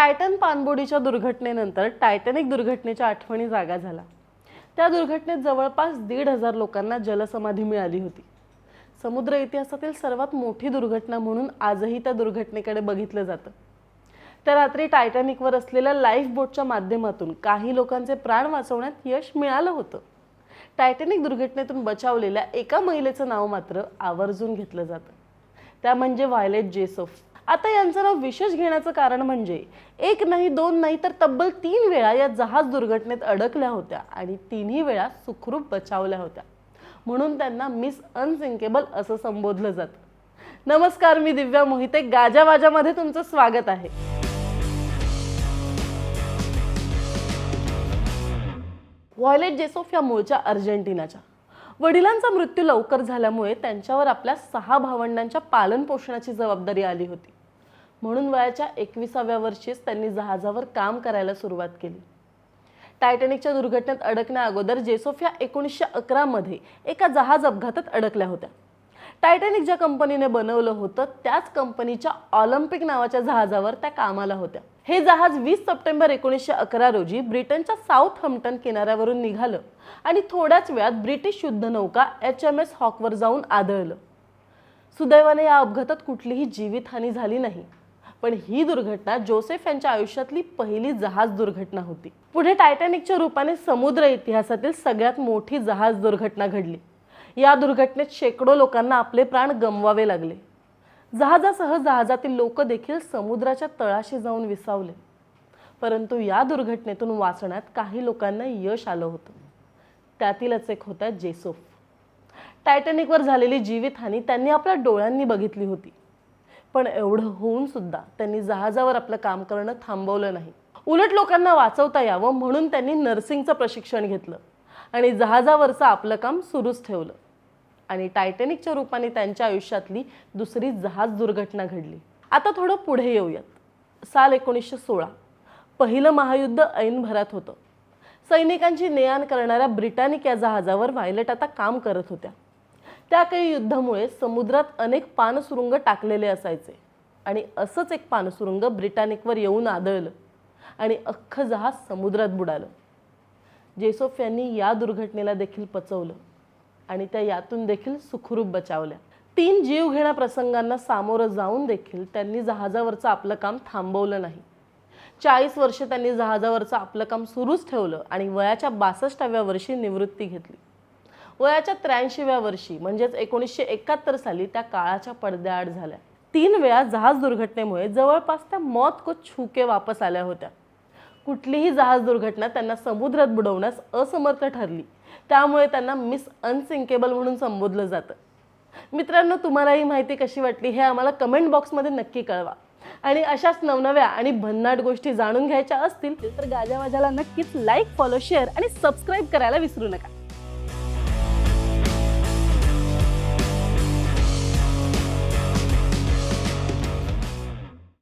Titan पाणबुडीच्या दुर्घटनेनंतर Titanic दुर्घटनेच्या आठवणी जागा झाला. त्या दुर्घटनेत जवळपास दीड हजार लोकांना जलसमाधी मिळाली होती. समुद्र इतिहासातील सर्वात मोठी दुर्घटना म्हणून आजही त्या दुर्घटनेकडे बघितलं जातं. त्या रात्री टायटॅनिकवर असलेल्या लाईफ बोटच्या माध्यमातून काही लोकांचे प्राण वाचवण्यात यश मिळालं होतं. टायटॅनिक दुर्घटनेतून बचावलेल्या एका महिलेचं नाव मात्र आवर्जून घेतलं जातं. त्या म्हणजे व्हायलेट जेसोफ. आता यांचं नाव विशेष घेण्याचं कारण म्हणजे एक नाही दोन नाही तर तब्बल तीन वेळा या जहाज दुर्घटनेत अडकल्या होत्या आणि तिन्ही वेळा सुखरूप बचावल्या होत्या. म्हणून त्यांना मिस अनसिंकेबल असं संबोधलं जातं. नमस्कार मी दिव्या मोहिते. गाजावाजामध्ये तुमचं स्वागत आहे. व्हॉयलेट जेसोफ या मूळच्या अर्जेंटिनाच्या. वडिलांचा मृत्यू लवकर झाल्यामुळे त्यांच्यावर आपल्या सहा भावंडांच्या पालनपोषणाची जबाबदारी आली होती. म्हणून वयाच्या एकविसाव्या वर्षीच त्यांनी जहाजावर काम करायला सुरुवात केली. टायटॅनिकच्या दुर्घटनेत अडकण्या अगोदर जेसोफ या एकोणीसशे अकरामध्ये एका जहाज अपघातात अडकल्या होत्या. टायटॅनिक ज्या कंपनीने बनवलं होतं त्याच कंपनीच्या ऑलिम्पिक नावाच्या जहाजावर त्या कामाला होत्या. हे जहाज वीस सप्टेंबर एकोणीसशे अकरा रोजी ब्रिटनच्या साऊथ हम्प्टन किनाऱ्यावरून निघालं आणि थोड्याच वेळात ब्रिटिश युद्धनौका एच एम एस हॉकवर जाऊन आदळलं. सुदैवाने या अपघातात कुठलीही जीवितहानी झाली नाही. पण ही दुर्घटना जोसेफ यांच्या आयुष्यातली पहिली जहाज दुर्घटना होती. पुढे टायटॅनिकच्या रूपाने समुद्र इतिहासातील सगळ्यात मोठी जहाज दुर्घटना घडली. या दुर्घटनेत शेकडो लोकांना आपले प्राण गमवावे लागले. जहाजासह जहाजातील लोक देखील समुद्राच्या तळाशी जाऊन विसावले. परंतु या दुर्घटनेतून वाचण्यात काही लोकांना यश आलं होतं. त्यातीलच एक होता जेसोफ. टायटॅनिकवर झालेली जीवितहानी त्यांनी आपल्या डोळ्यांनी बघितली होती. पण एवढं होऊन सुद्धा त्यांनी जहाजावर आपलं काम करणं थांबवलं नाही. उलट लोकांना वाचवता यावं म्हणून त्यांनी नर्सिंगचं प्रशिक्षण घेतलं आणि जहाजावरचं आपलं काम सुरूच ठेवलं. आणि टायटॅनिकच्या रूपाने त्यांच्या आयुष्यातली दुसरी जहाज दुर्घटना घडली. आता थोडं पुढे येऊयात. साल एकोणीसशे सोळा. पहिलं महायुद्ध ऐन भरात होतं. सैनिकांची ने आण करणाऱ्या ब्रिटानिक या जहाजावर व्हायलेट आता काम करत होत्या. त्या काही युद्धामुळे समुद्रात अनेक पानसुरुंग टाकलेले असायचे. आणि असंच एक पानसुरुंग ब्रिटॅनिकवर येऊन आदळलं आणि अख्खं जहाज समुद्रात बुडालं. जेसोफ यांनी या दुर्घटनेला देखील पचवलं आणि त्या यातून देखील सुखरूप बचावल्या. तीन जीवघेण्या प्रसंगांना सामोरं जाऊन देखील त्यांनी जहाजावरचं आपलं काम थांबवलं नाही. चाळीस वर्ष त्यांनी जहाजावरचं आपलं काम सुरूच ठेवलं आणि वयाच्या बासष्टाव्या वर्षी निवृत्ती घेतली. वयाच्या त्र्याऐंशीव्या वर्षी म्हणजेच एकोणीसशे एकाहत्तर साली त्या काळाच्या पडद्याआड झाल्या. तीन वेळा जहाज दुर्घटनेमुळे जवळपास त्या मौत को छुके वापस आल्या होत्या. कुठलीही जहाज दुर्घटना त्यांना समुद्रात बुडवण्यास असमर्थ ठरली. त्यामुळे त्यांना मिस अनसिंकेबल म्हणून संबोधलं जातं. मित्रांनो तुम्हाला ही माहिती कशी वाटली हे आम्हाला कमेंट बॉक्समध्ये नक्की कळवा. आणि अशाच नवनव्या आणि भन्नाट गोष्टी जाणून घ्यायच्या असतील तर गाजावाजाला नक्कीच लाईक फॉलो शेअर आणि सबस्क्राईब करायला विसरू नका.